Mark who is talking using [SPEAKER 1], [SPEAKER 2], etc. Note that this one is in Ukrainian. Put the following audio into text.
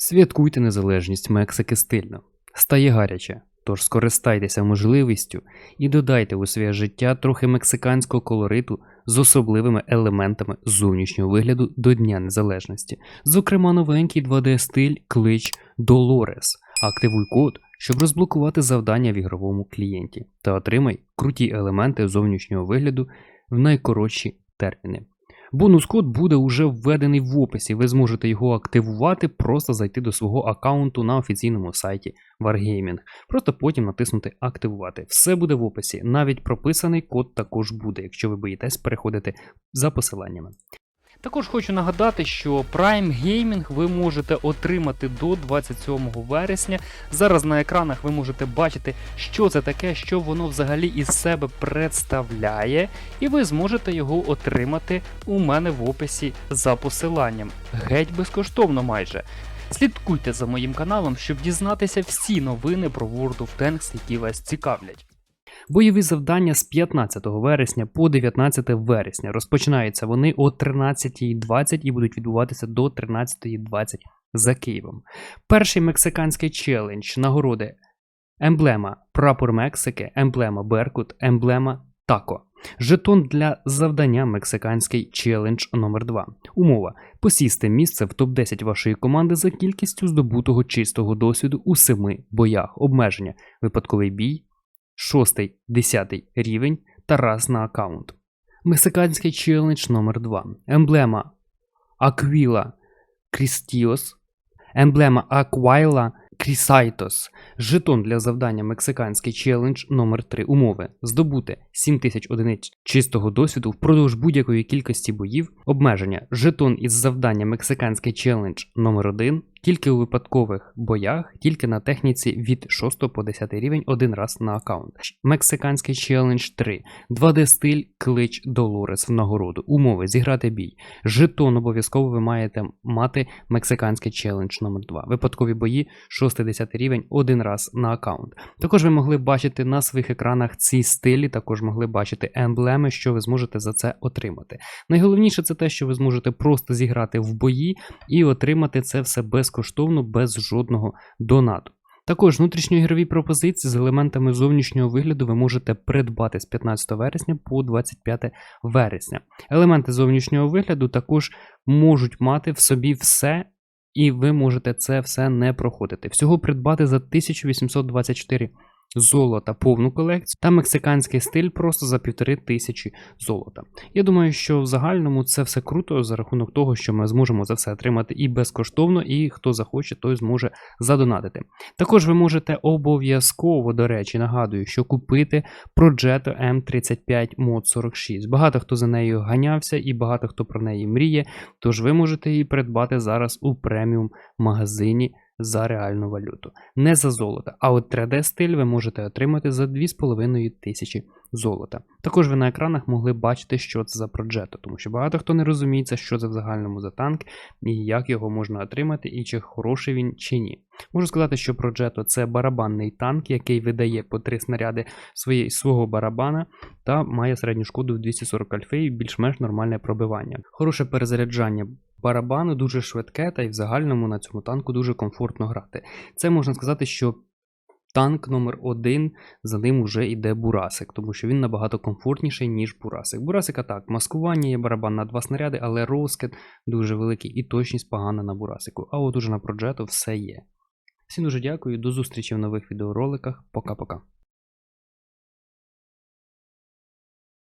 [SPEAKER 1] Святкуйте незалежність Мексики стильно. Стає гаряче, тож скористайтеся можливістю і додайте у своє життя трохи мексиканського колориту з особливими елементами зовнішнього вигляду до Дня Незалежності. Зокрема, новенький 2D-стиль клич Dolores. Активуй код, щоб розблокувати завдання в ігровому клієнті, та отримай круті елементи зовнішнього вигляду в найкоротші терміни. Бонус код буде уже введений в описі. Ви зможете його активувати, просто зайти до свого аккаунту на офіційному сайті Wargaming. Просто потім натиснути Активувати. Все буде в описі. Навіть прописаний код також буде, якщо ви боїтесь переходити за посиланнями. Також хочу нагадати, що Prime Gaming ви можете отримати до 27 вересня. Зараз на екранах ви можете бачити, що це таке, що воно взагалі із себе представляє, і ви зможете його отримати у мене в описі за посиланням. Геть безкоштовно майже. Слідкуйте за моїм каналом, щоб дізнатися всі новини про World of Tanks, які вас цікавлять. Бойові завдання з 15 вересня по 19 вересня. Розпочинаються вони о 13.20 і будуть відбуватися до 13.20 за Києвом. Перший мексиканський челендж нагороди емблема Прапор Мексики, емблема Беркут, емблема Тако. Жетон для завдання мексиканський челендж номер 2 Умова: посісти місце в топ-10 вашої команди за кількістю здобутого чистого досвіду у семи боях. Обмеження: випадковий бій, 6-10 рівень та раз на аккаунт. Мексиканський челендж номер 2 Емблема Аквіла Крістіос, емблема Аквайла Крісайтос, жетон для завдання Мексиканський челендж номер 3 Умови. Здобути 7000 одиниць чистого досвіду впродовж будь-якої кількості боїв. Обмеження. Жетон із завдання Мексиканський челендж номер 1 тільки у випадкових боях, тільки на техніці від 6 по 10 рівень один раз на аккаунт. Мексиканський челендж 3. 2D стиль клич Долорес в нагороду. Умови зіграти бій. Жетон обов'язково ви маєте мати мексиканський челендж номер 2 Випадкові бої 6-10 рівень один раз на аккаунт. Також ви могли бачити на своїх екранах ці стилі, також могли бачити емблеми, що ви зможете за це отримати. Найголовніше це те, що ви зможете просто зіграти в бої і отримати це все безкоштовно, без жодного донату. Також внутрішньоігрові пропозиції з елементами зовнішнього вигляду ви можете придбати з 15 вересня по 25 вересня. Елементи зовнішнього вигляду також можуть мати в собі все, і ви можете це все не проходити. Всього придбати за 1824 золота повну колекцію та мексиканський стиль просто за півтори тисячі золота. Я думаю, що в загальному це все круто за рахунок того, що ми зможемо за все отримати і безкоштовно, і хто захоче, той зможе задонатити. Також ви можете обов'язково, до речі, нагадую, що купити Progetto M35 Mod 46. Багато хто за нею ганявся і багато хто про неї мріє, тож ви можете її придбати зараз у преміум магазині за реальну валюту. Не за золото, а от 3D-стиль ви можете отримати за 2,5 тисячі золота. Також ви на екранах могли бачити, що це за Progetto, тому що багато хто не розуміється, що це в загальному за танк і як його можна отримати, і чи хороший він чи ні. Можу сказати, що Progetto це барабанний танк, який видає по три снаряди своєї, свого барабана та має середню шкоду в 240 альфи і більш-менш нормальне пробивання. Хороше перезаряджання барабану, дуже швидке, та й в загальному на цьому танку дуже комфортно грати. Це можна сказати, що танк номер один за ним вже йде Бурасик, тому що він набагато комфортніший, ніж Бурасик. Бурасика так, маскування є барабан на два снаряди, але розкид дуже великий і точність погана на Бурасику. А от уже на Progetto все є. Всім дуже дякую, до зустрічі в нових відеороликах. Пока-пока.